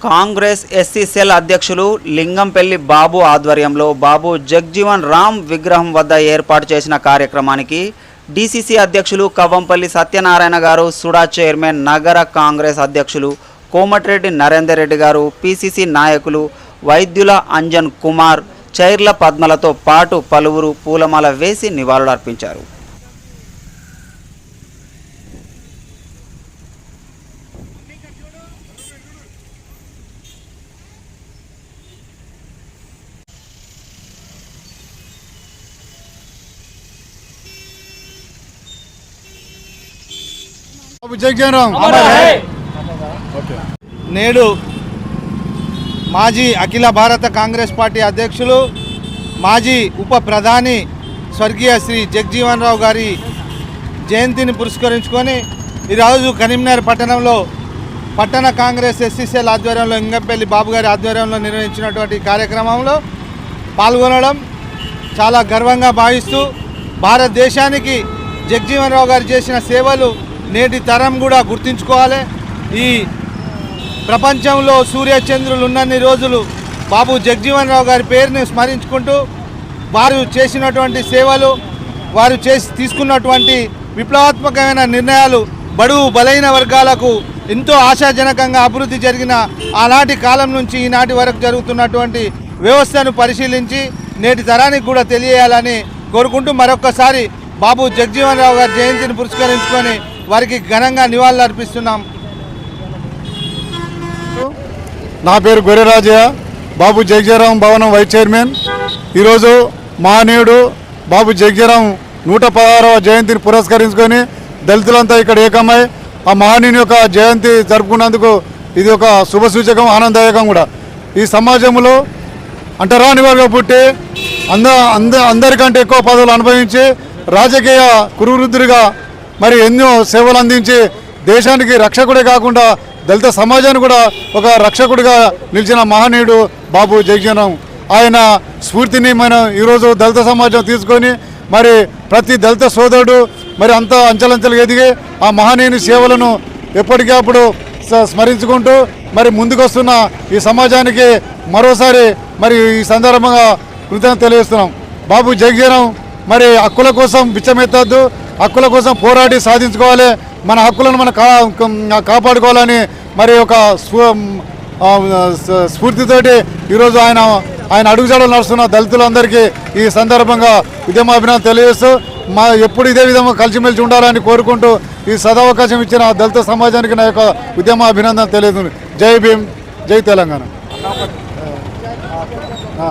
Congress SC cell అధ్యక్షులు లింగంపల్లి బాబు ఆధ్వర్యంలో బాబు జగ్జీవన్ రామ్ విగ్రహం వద్ద ఏర్పాటు చేసిన కార్యక్రమానికి డీసీసీ అధ్యక్షులు కవ్వంపల్లి సత్యనారాయణ గారు సుడా చైర్మన్ నగర కాంగ్రెస్ అధ్యక్షులు కోమటిరెడ్డి నరేందర్ రెడ్డి గారు పీసీసీ నాయకులు వైద్యుల అంజన్ కుమార్ చైర్ల పద్మలతో పాటు పలువురు పూలమాల వేసి నివాళులర్పించారు. నేడు మాజీ అఖిల భారత కాంగ్రెస్ పార్టీ అధ్యక్షులు మాజీ ఉప ప్రధాని స్వర్గీయ శ్రీ జగ్జీవన్ రావు గారి జయంతిని పురస్కరించుకొని ఈరోజు కరీంనగర్ పట్టణంలో పట్టణ కాంగ్రెస్ ఎస్సీసీఎల్ ఆధ్వర్యంలో ఇంగంపల్లి బాబు గారి ఆధ్వర్యంలో నిర్వహించినటువంటి కార్యక్రమంలో పాల్గొనడం చాలా గర్వంగా భావిస్తూ భారతదేశానికి జగ్జీవన్ రావు గారు చేసిన సేవలు నేటి తరం కూడా గుర్తుంచుకోవాలి. ఈ ప్రపంచంలో సూర్యచంద్రులు ఉన్నన్ని రోజులు బాబు జగజీవన్ రావు గారి పేరుని స్మరించుకుంటూ వారు చేసినటువంటి సేవలు వారు చేసి తీసుకున్నటువంటి విప్లవాత్మకమైన నిర్ణయాలు బడుగు బలైన వర్గాలకు ఎంతో ఆశాజనకంగా అభివృద్ధి జరిగిన ఆనాటి కాలం నుంచి ఈనాటి వరకు జరుగుతున్నటువంటి వ్యవస్థను పరిశీలించి నేటి తరానికి కూడా తెలియాలని కోరుకుంటూ మరొక్కసారి బాబు జగజీవన్ రావు గారి జయంతిని పురస్కరించుకొని వారికి ఘనంగా నివాళులు అర్పిస్తున్నాం. నా పేరు గొర్రెరాజయ్య బాబు జగజరాం భవనం వైస్ చైర్మన్. ఈరోజు మహనీయుడు బాబు జగజరాం నూట పదహారవ జయంతిని పురస్కరించుకొని దళితులంతా ఇక్కడ ఏకమై ఆ మహనీయుని యొక్క జయంతి జరుపుకున్నందుకు ఇది ఒక శుభ సూచకం ఆనందదాయకం కూడా. ఈ సమాజంలో అంటరాని వర్గ పుట్టి అంద అంద అందరికంటే ఎక్కువ పదవులు అనుభవించి రాజకీయ కురువృద్ధుడిగా మరి ఎన్నో సేవలు అందించి దేశానికి రక్షకుడే కాకుండా దళిత సమాజాన్ని కూడా ఒక రక్షకుడిగా నిలిచిన మహనీయుడు బాబు జగజనం ఆయన స్ఫూర్తిని మనం ఈరోజు దళిత సమాజం తీసుకొని మరి ప్రతి దళిత సోదరుడు మరి అంత అంచెలంచెలుగా ఎదిగి ఆ మహనీయుని సేవలను ఎప్పటికప్పుడు స్మరించుకుంటూ మరి ముందుకొస్తున్న ఈ సమాజానికి మరోసారి మరి ఈ సందర్భంగా కృతజ్ఞత తెలియజేస్తున్నాం. బాబు జగజనం మరి హక్కుల కోసం బిచ్చమెత్తద్దు. హక్కుల కోసం పోరాడి సాధించుకోవాలి. మన హక్కులను మనం కా కాపాడుకోవాలని మరి ఒక స్ఫూ- స్ఫూర్తితోటి ఈరోజు ఆయన ఆయన అడుగుజాడలు నడుస్తున్న దళితులందరికీ ఈ సందర్భంగా ఉద్యమాభినందన తెలియజేస్తూ మా ఎప్పుడు ఇదే విధంగా కలిసిమెలిసి ఉండాలని కోరుకుంటూ ఈ సదవకాశం ఇచ్చిన దళిత సమాజానికి నా యొక్క ఉద్యమాభినందన తెలియదు జై భీమ్ జై తెలంగాణ.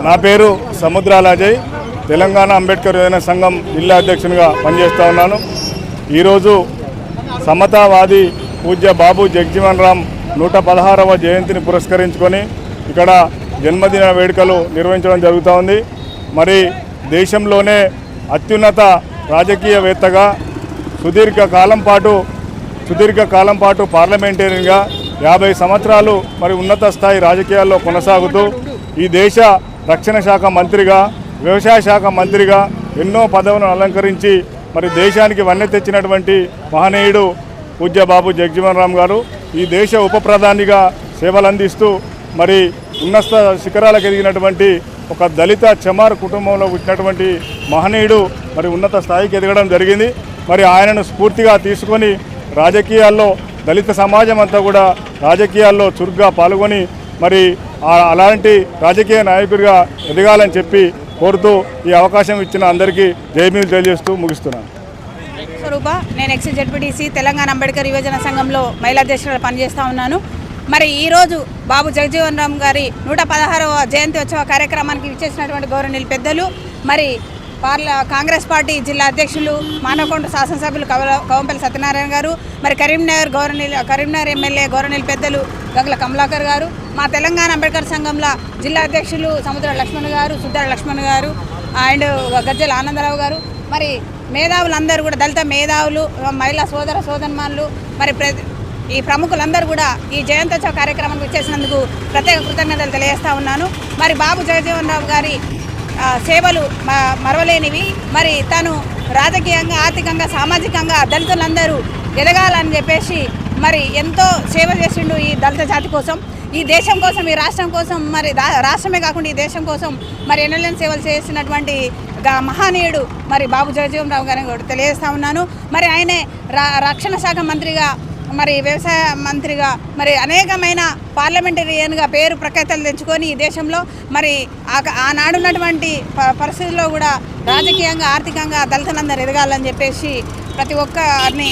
నా పేరు సముద్రాలాజయ్. తెలంగాణ అంబేద్కర్ యువజన సంఘం జిల్లా అధ్యక్షునిగా పనిచేస్తూ ఉన్నాను. ఈరోజు సమతావాది పూజ్య బాబు జగ్జీవన్ రామ్ నూట పదహారవ జయంతిని పురస్కరించుకొని ఇక్కడ జన్మదిన వేడుకలు నిర్వహించడం జరుగుతూ ఉంది. మరి దేశంలోనే అత్యున్నత రాజకీయవేత్తగా సుదీర్ఘ కాలం పాటు సుదీర్ఘ కాలం పాటు పార్లమెంటేరియన్గా యాభై సంవత్సరాలు మరి ఉన్నత స్థాయి రాజకీయాల్లో కొనసాగుతూ ఈ దేశ రక్షణ శాఖ మంత్రిగా వ్యవసాయ శాఖ మంత్రిగా ఎన్నో పదవులను అలంకరించి మరి దేశానికి వన్నె తెచ్చినటువంటి మహనీయుడు పూజ్య బాబు జగజీవన్ రామ్ గారు ఈ దేశ ఉప ప్రధానిగా సేవలు అందిస్తూ మరి ఉన్నత శిఖరాలకు ఎదిగినటువంటి ఒక దళిత చమార్ కుటుంబంలో పుట్టినటువంటి మహనీయుడు మరి ఉన్నత స్థాయికి ఎదగడం జరిగింది. మరి ఆయనను స్ఫూర్తిగా తీసుకొని రాజకీయాల్లో దళిత సమాజం అంతా కూడా రాజకీయాల్లో చురుగ్గా పాల్గొని మరి ఆ- అలాంటి రాజకీయ నాయకుడిగా ఎదగాలని చెప్పి కోరుతూ ఈ అవకాశం ఇచ్చిన అందరికీ జయమీలు తెలియజేస్తూ ముగిస్తున్నాను. స్వరూప నేను ఎక్స్ జడ్పీటీసీ తెలంగాణ అంబేద్కర్ యువజన సంఘంలో మహిళా అధ్యక్షులుగా పనిచేస్తూ ఉన్నాను. మరి ఈరోజు బాబు జగజీవన్ రామ్ గారి నూట పదహారవ జయంతి ఉత్సవ కార్యక్రమానికి ఇచ్చేసినటువంటి గౌరవనీయులు పెద్దలు. మరి పార్ల కాంగ్రెస్ పార్టీ జిల్లా అధ్యక్షులు మానకొండ శాసనసభ్యులు కవ- కవంపల్లి సత్యనారాయణ గారు మరి కరీంనగర్ గౌరవనీయులు కరీంనగర్ ఎమ్మెల్యే గౌరవనీయులు పెద్దలు గంగల కమలాకర్ గారు మా తెలంగాణ అంబేద్కర్ సంఘంలో జిల్లా అధ్యక్షులు సముద్ర లక్ష్మణ్ గారు సుద్దర లక్ష్మణ్ గారు అండ్ గజ్జల ఆనందరావు గారు మరి మేధావులందరూ కూడా దళిత మేధావులు మహిళా సోదర సోదన్మానులు మరి ప్ర- ఈ ప్రముఖులందరూ కూడా ఈ జయంతోత్సవ కార్యక్రమానికి వచ్చేసినందుకు ప్రత్యేక కృతజ్ఞతలు తెలియజేస్తా ఉన్నాను. మరి బాబు జగజీవన్ రావు గారి సేవలు మ- మరవలేనివి. మరి తను రాజకీయంగా ఆర్థికంగా సామాజికంగా దళితులందరూ ఎదగాలని చెప్పేసి మరి ఎంతో సేవ చేసిండు ఈ దళిత జాతి కోసం. ఈ దేశం కోసం ఈ రాష్ట్రం కోసం మరి రా- రాష్ట్రమే కాకుండా ఈ దేశం కోసం మరి ఎన్నెలని సేవలు చేసినటువంటి మహానీయుడు మరి బాబు జగజీవన్ రావు గారిని కూడా తెలియజేస్తా ఉన్నాను. మరి ఆయనే రా రక్షణ శాఖ మంత్రిగా మరి వ్యవసాయ మంత్రిగా మరి అనేకమైన పార్లమెంటేరియన్గా పేరు ప్రఖ్యాతలు తెచ్చుకొని ఈ దేశంలో మరి ఆ- ఆనాడున్నటువంటి పరిస్థితుల్లో కూడా రాజకీయంగా ఆర్థికంగా దళితులందరూ ఎదగాలని చెప్పేసి ప్రతి ఒక్కరిని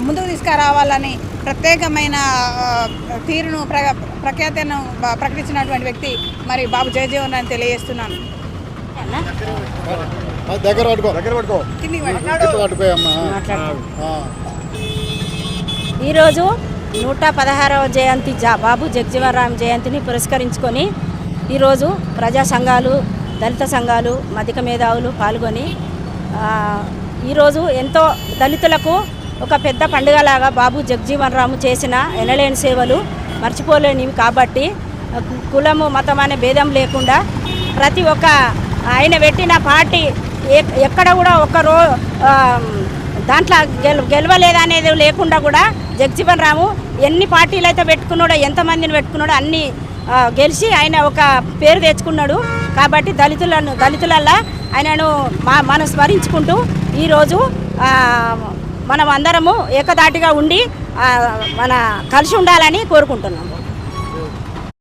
ముందుకు తీసుకురావాలని ప్రత్యేకమైన తీరును ప్ర ప్రఖ్యాతను ప్రకటించినటువంటి వ్యక్తి మరి బాబు జయజీవన్ అని తెలియజేస్తున్నాను. దగ్గర పట్టుకో. దగ్గర పట్టుకో. ఈరోజు నూట పదహారవ జయంతి జా బాబు జగజీవనరామ్ జయంతిని పురస్కరించుకొని ఈరోజు ప్రజా సంఘాలు దళిత సంఘాలు మధిక మేధావులు పాల్గొని ఈరోజు ఎంతో దళితులకు ఒక పెద్ద పండుగలాగా బాబు జగజీవన్ రాము చేసిన ఎనలేని సేవలు మర్చిపోలేనివి కాబట్టి కులము మతం అనే భేదం లేకుండా ప్రతి ఒక్క ఆయన పెట్టిన పార్టీ ఎక్కడ కూడా ఒక రో దాంట్లో గెల గెలవలేదనేది లేకుండా కూడా జగజీవన్ రాము ఎన్ని పార్టీలు అయితే పెట్టుకున్నాడో ఎంతమందిని పెట్టుకున్నాడో అన్ని గెలిచి ఆయన ఒక పేరు తెచ్చుకున్నాడు. కాబట్టి దళితులను దళితులల్లా ఆయనను మా మనం స్మరించుకుంటూ ఈరోజు మనం అందరము ఏకదాటిగా ఉండి మన కలిసి ఉండాలని కోరుకుంటున్నాము.